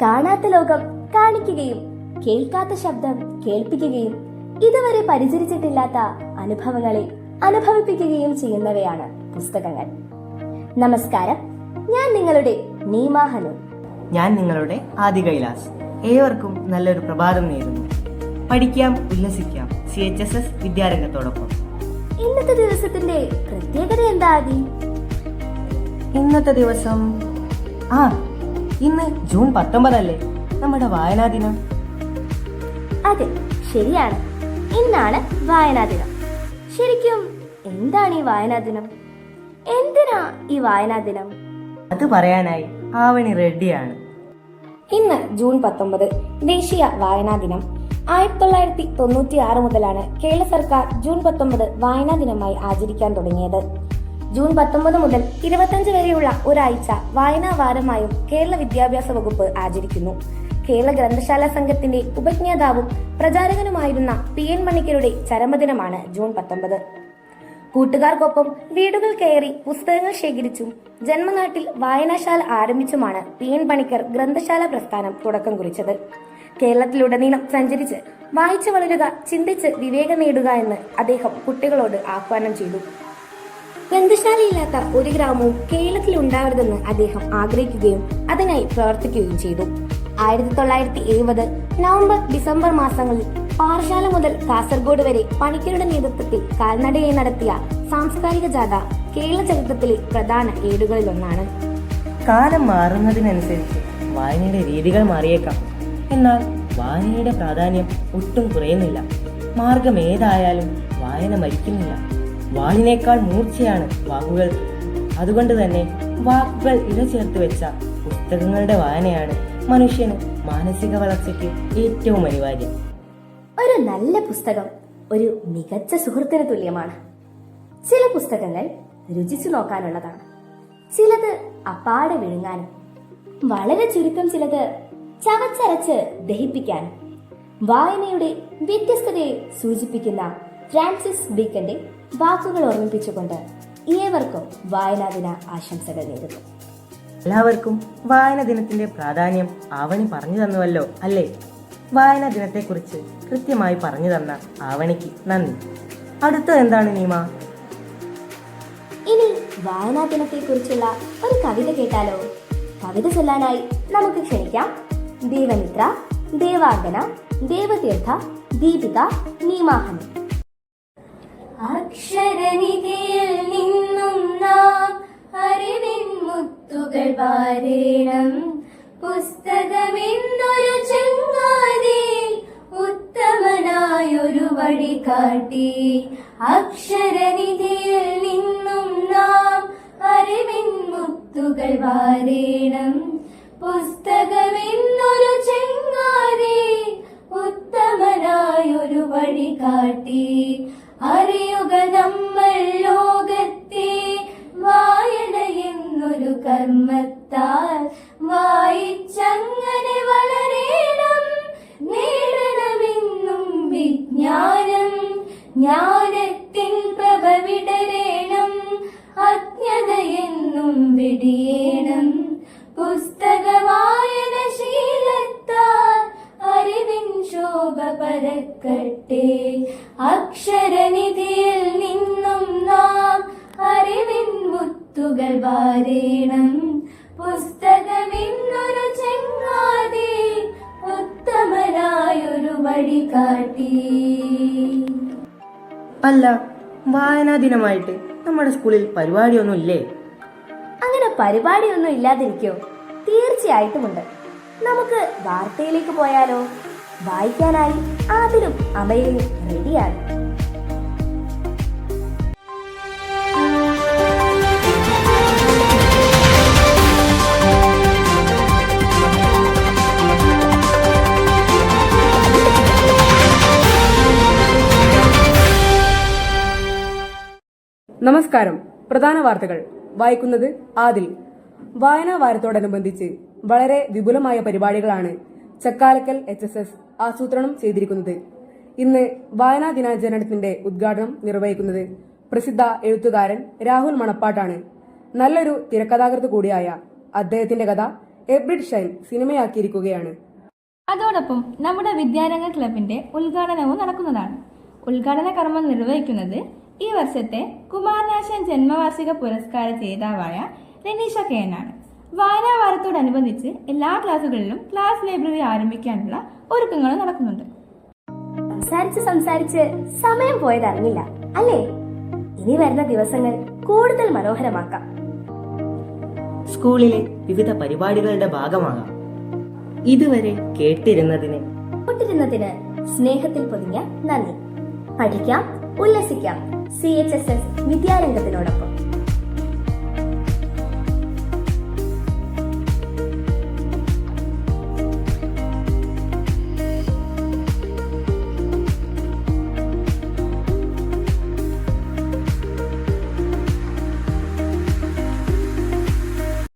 കാണാത്ത ലോകം കാണിക്കുകയും കേൾക്കാത്ത ശബ്ദം കേൾപ്പിക്കുകയും ഇതുവരെ പരിചരിച്ചിട്ടില്ലാത്ത അനുഭവങ്ങളെ അനുഭവിപ്പിക്കുകയും ചെയ്യുന്നവയാണ് പുസ്തകങ്ങൾ. നമസ്കാരം. ഞാൻ നിങ്ങളുടെ നീമാഹനു ഞാൻ നിങ്ങളുടെ ആദി കൈലാസ്. ഏവർക്കും നല്ലൊരു പ്രഭാതം നേരുന്നു. പഠിക്കാം ഉല്ലസിക്കാം. സി എച്ച് എസ് എസ് വിദ്യാരംഗത്തോടൊപ്പം. ഇന്നത്തെ ദിവസത്തിന്റെ പ്രത്യേകത എന്താ ആദി? ഇന്നത്തെ ദിവസം ആ ഇന്ന് ജൂൺ പത്തൊമ്പതല്ലേ? നമ്മുടെ വായനാ ദിനം. അതെ ശരിയാണ്. ഇന്നാണ് വായനാ ദിനം. ശരിക്കും എന്താണ് ഈ വായനാ ദിനം? എന്തിനാ ഈ വായനാ ദിനം? അത് പറയാനായി ആവണി റെഡിയാണ് ഇന്ന് ജൂൺ പത്തൊമ്പത് ദേശീയ വായനാ ദിനം. ആയിരത്തി തൊള്ളായിരത്തി തൊണ്ണൂറ്റി ആറ് മുതലാണ് കേരള സർക്കാർ ജൂൺ പത്തൊമ്പത് വായനാ ദിനമായി ആചരിക്കാൻ തുടങ്ങിയത്. ജൂൺ പത്തൊമ്പത് മുതൽ ഇരുപത്തഞ്ച് വരെയുള്ള ഒരാഴ്ച വായനാ വാരമായും കേരള വിദ്യാഭ്യാസ വകുപ്പ് ആചരിക്കുന്നു. കേരള ഗ്രന്ഥശാല സംഘത്തിന്റെ ഉപജ്ഞാതാവും പ്രചാരകനുമായിരുന്ന പി എൻ മണിക്കരുടെ ചരമദിനമാണ് ജൂൺ പത്തൊമ്പത്. കൂട്ടുകാർക്കൊപ്പം വീടുകൾ കയറി പുസ്തകങ്ങൾ ശേഖരിച്ചും ജന്മനാട്ടിൽ വായനാശാല ആരംഭിച്ചുമാണ് പി എൻ പണിക്കർ ഗ്രന്ഥശാല പ്രസ്ഥാനം തുടക്കം കുറിച്ചത്. കേരളത്തിലുടനീളം സഞ്ചരിച്ച് വായിച്ചു വളരുക ചിന്തിച്ച് വിവേകം നേടുക എന്ന് അദ്ദേഹം കുട്ടികളോട് ആഹ്വാനം ചെയ്തു. ഗ്രന്ഥശാലയില്ലാത്ത ഒരു ഗ്രാമവും കേരളത്തിൽ ഉണ്ടാവരുതെന്ന് അദ്ദേഹം ആഗ്രഹിക്കുകയും അതിനായി പ്രവർത്തിക്കുകയും ചെയ്തു. ആയിരത്തി തൊള്ളായിരത്തി എഴുപത് നവംബർ ഡിസംബർ മാസങ്ങളിൽ പാറശാല മുതൽ കാസർഗോഡ് വരെ പണിക്കരുടെ നേതൃത്വത്തിൽ കാൽനടയായി നടത്തിയ സാംസ്കാരിക ജാഥ കേരള ചരിത്രത്തിലെ പ്രധാന ഏടുകളിലൊന്നാണ്. കാലം മാറുന്നതിനനുസരിച്ച് വായനയുടെ രീതികൾ മാറിയേക്കാം. എന്നാൽ വായനയുടെ പ്രാധാന്യം ഒട്ടും കുറയുന്നില്ല. മാർഗം ഏതായാലും വായന മരിക്കുന്നില്ല. വാളിനേക്കാൾ മൂർച്ചയാണ് വാക്കുകൾ. അതുകൊണ്ട് തന്നെ വാക്കുകൾ ഇഴചേർത്ത് വെച്ച പുസ്തകങ്ങളുടെ വായനയാണ് മനുഷ്യന് മാനസിക വളർച്ചയ്ക്ക് ഏറ്റവും അനിവാര്യം. ഒരു നല്ല പുസ്തകം ഒരു മികച്ച സുഹൃത്തിന് തുല്യമാണ്. ചില പുസ്തകങ്ങൾ രുചിച്ചു നോക്കാനുള്ളതാണ്. ചിലത് അപ്പാടെ വിഴുങ്ങാനും വളരെ ചുരുക്കം ചിലത് ചവച്ചരച്ച് ദഹിപ്പിക്കാൻ വായനയുടെ വ്യത്യസ്തതയെ സൂചിപ്പിക്കുന്ന ഫ്രാൻസിസ് ബീക്കന്റെ വാക്കുകൾ ഓർമ്മിപ്പിച്ചുകൊണ്ട് ഏവർക്കും വായനാ ദിന ആശംസകൾ നേരുന്നു. എല്ലാവർക്കും വായന ദിനത്തിന്റെ പ്രാധാന്യം ആവണി പറഞ്ഞു തന്നുവല്ലോ അല്ലേ? വായന ദിനത്തെക്കുറിച്ച് കൃത്യമായി പറഞ്ഞു തന്ന ആവണിക്ക് നന്ദി. അടുത്തത് എന്താണ് നീമ? ഇനി വായനാ ദിനത്തെക്കുറിച്ചുള്ള ഒരു കവിത കേട്ടാലോ? കവിത ചൊല്ലാനായി നമുക്ക് ക്ഷണിക്കാം. ദേവമിത്ര ദേവാഗന ദേവതീർത്ഥ ദീപിക നീമാഹനം. അക്ഷരനിധിയിൽ നിന്നും നാം അറിവിൻ മുത്തുകൾ വാരേണം. പുസ്തകമെന്നൊരു ചങ്ങാതി ഉത്തമനായൊരു വഴി കാട്ടി. അക്ഷരനിധിയിൽ നിന്നും നാം അറിവിൻ മുത്തുകൾ വാരേണം. പുസ്തകമെന്നൊരു ചെങ്ങാതി ഉത്തമനായൊരു വഴി കാട്ടി. അറിയുക നമ്മൾ ലോകത്തെ വായന എന്നൊരു കർമ്മത്താൽ. വായിച്ചങ്ങനെ വളരേണം നേടണമെന്നും വിജ്ഞാനം ജ്ഞാനത്തിൻ പ്രഭ വിടരേണം അജ്ഞതയെന്നും വിടിയേണം. പുസ്തക മുത്തുകൾ വാരേണം. പുസ്തകമെന്നൊരു ചെങ്ങാതി ഉത്തമനായൊരു വഴി കാട്ടി. അല്ല വായനാ ദിനമായിട്ട് നമ്മുടെ സ്കൂളിൽ പരിപാടിയൊന്നും ഇല്ലേ അങ്ങനെ പരിപാടിയൊന്നും ഇല്ലാതിരിക്കോ? തീർച്ചയായിട്ടുമുണ്ട് നമുക്ക് വാർത്തയിലേക്ക് പോയാലോ? വായിക്കാനായി ആദിലും അമയിൽ റെഡിയാണ്. നമസ്കാരം. പ്രധാന വാർത്തകൾ. വായിക്കുന്നത് ആദിൽ. വായനാ വാരത്തോടനുബന്ധിച്ച് വളരെ വിപുലമായ പരിപാടികളാണ് ചക്കാലക്കൽ എച്ച് എസ് എസ് ആസൂത്രണം ചെയ്തിരിക്കുന്നത്. ഇന്ന് വായനാ ദിനാചരണത്തിന്റെ ഉദ്ഘാടനം നിർവഹിക്കുന്നത് പ്രസിദ്ധ എഴുത്തുകാരൻ രാഹുൽ മണപ്പാട്ടാണ്. നല്ലൊരു തിരക്കഥാകൃത്ത് കൂടിയായ അദ്ദേഹത്തിന്റെ കഥ എബ്രിഡ് ഷൈൻ സിനിമയാക്കിയിരിക്കുകയാണ്. അതോടൊപ്പം നമ്മുടെ വിദ്യാരംഗ ക്ലബിന്റെ ഉദ്ഘാടനവും നടക്കുന്നതാണ്. ഉദ്ഘാടന കർമ്മം നിർവഹിക്കുന്നത് ഈ വർഷത്തെ കുമാരനാശൻ ജന്മവാർഷിക പുരസ്കാര ജേതാവായ രനീഷ കേനാണ് വായനാ വാരത്തോടനുബന്ധിച്ച് എല്ലാ ക്ലാസുകളിലും ക്ലാസ് ലൈബ്രറി ആരംഭിക്കാനുള്ള ഒരുക്കങ്ങൾ നടക്കുന്നുണ്ട്. സംസാരിച്ച് സംസാരിച്ച് സമയം പോയതറിഞ്ഞില്ല അല്ലേ? ഇനി വരുന്ന ദിവസങ്ങൾ കൂടുതൽ മനോഹരമാക്കാം. സ്കൂളിലെ വിവിധ പരിപാടികളുടെ ഭാഗമാകാം. ഇതുവരെ കേട്ടിരുന്നതിന് കേട്ടിരുന്നതിന് സ്നേഹത്തിൽ പൊതിഞ്ഞ നന്ദി. പഠിക്കാം ഉല്ലസിക്കാം. C H S S വിദ്യാരംഗത്തിനോടൊപ്പം.